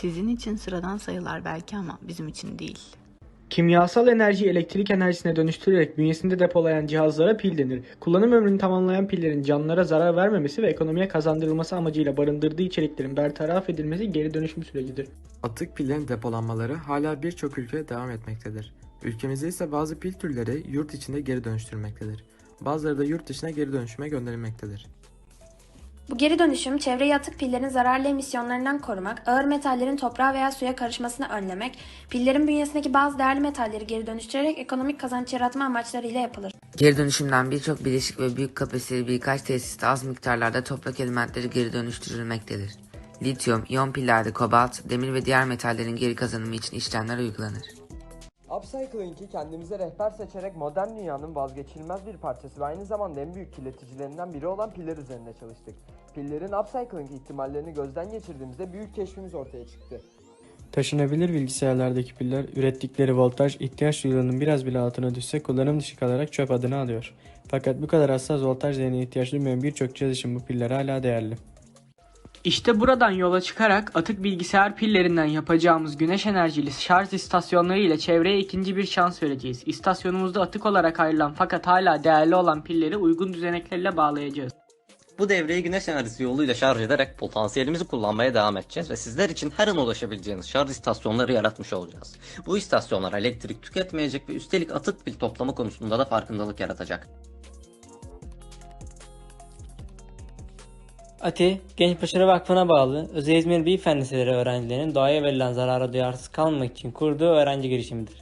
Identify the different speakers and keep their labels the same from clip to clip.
Speaker 1: Sizin için sıradan sayılar belki ama bizim için değil.
Speaker 2: Kimyasal enerjiyi elektrik enerjisine dönüştürerek bünyesinde depolayan cihazlara pil denir. Kullanım ömrünü tamamlayan pillerin canlılara zarar vermemesi ve ekonomiye kazandırılması amacıyla barındırdığı içeriklerin bertaraf edilmesi geri dönüşüm sürecidir.
Speaker 3: Atık pillerin depolanmaları hala birçok ülkede devam etmektedir. Ülkemizde ise bazı pil türleri yurt içinde geri dönüştürülmektedir. Bazıları da yurt dışına geri dönüşüme gönderilmektedir.
Speaker 4: Bu geri dönüşüm çevreyi atık pillerin zararlı emisyonlarından korumak, ağır metallerin toprağa veya suya karışmasını önlemek, pillerin bünyesindeki bazı değerli metalleri geri dönüştürerek ekonomik kazanç yaratma amaçlarıyla yapılır.
Speaker 5: Geri dönüşümden birçok bileşik ve büyük kapasiteli birkaç tesiste az miktarlarda toprak elementleri geri dönüştürülmektedir. Lityum, iyon pillerde kobalt, demir ve diğer metallerin geri kazanımı için işlemler uygulanır.
Speaker 6: Upcycling'i kendimize rehber seçerek modern dünyanın vazgeçilmez bir parçası ve aynı zamanda en büyük kirleticilerinden biri olan piller üzerinde çalıştık. Pillerin upcycling ihtimallerini gözden geçirdiğimizde büyük keşfimiz ortaya çıktı.
Speaker 7: Taşınabilir bilgisayarlardaki piller ürettikleri voltaj ihtiyaç duyulanın biraz bile altına düşse kullanım dışı kalarak çöp adını alıyor. Fakat bu kadar hassas voltaj değerine ihtiyaç duymayan birçok cihaz için bu piller hala değerli.
Speaker 2: İşte buradan yola çıkarak atık bilgisayar pillerinden yapacağımız güneş enerjili şarj istasyonları ile çevreye ikinci bir şans vereceğiz. İstasyonumuzda atık olarak ayrılan fakat hala değerli olan pilleri uygun düzeneklerle bağlayacağız.
Speaker 8: Bu devreyi güneş enerjisi yoluyla şarj ederek potansiyelimizi kullanmaya devam edeceğiz ve sizler için her an ulaşabileceğiniz şarj istasyonları yaratmış olacağız. Bu istasyonlar elektrik tüketmeyecek ve üstelik atık pil toplama konusunda da farkındalık yaratacak.
Speaker 9: ATİ, Genç Başarı Vakfı'na bağlı Özel İzmir Bilgi Fen Liseleri öğrencilerinin doğaya verilen zarara duyarsız kalmamak için kurduğu öğrenci girişimidir.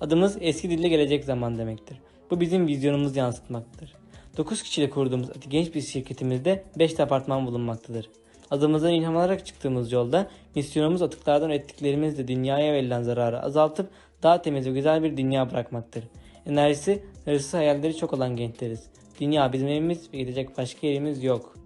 Speaker 9: Adımız eski dilde gelecek zaman demektir. Bu bizim vizyonumuzu yansıtmaktadır. 9 kişiyle kurduğumuz ATİ Genç bir şirketimizde 5 departman bulunmaktadır. Adımızdan ilham alarak çıktığımız yolda misyonumuz atıklardan ürettiklerimizle dünyaya verilen zararı azaltıp daha temiz ve güzel bir dünya bırakmaktır. Enerjisi, hırsı hayalleri çok olan gençleriz. Dünya bizim evimiz ve gidecek başka yerimiz yok.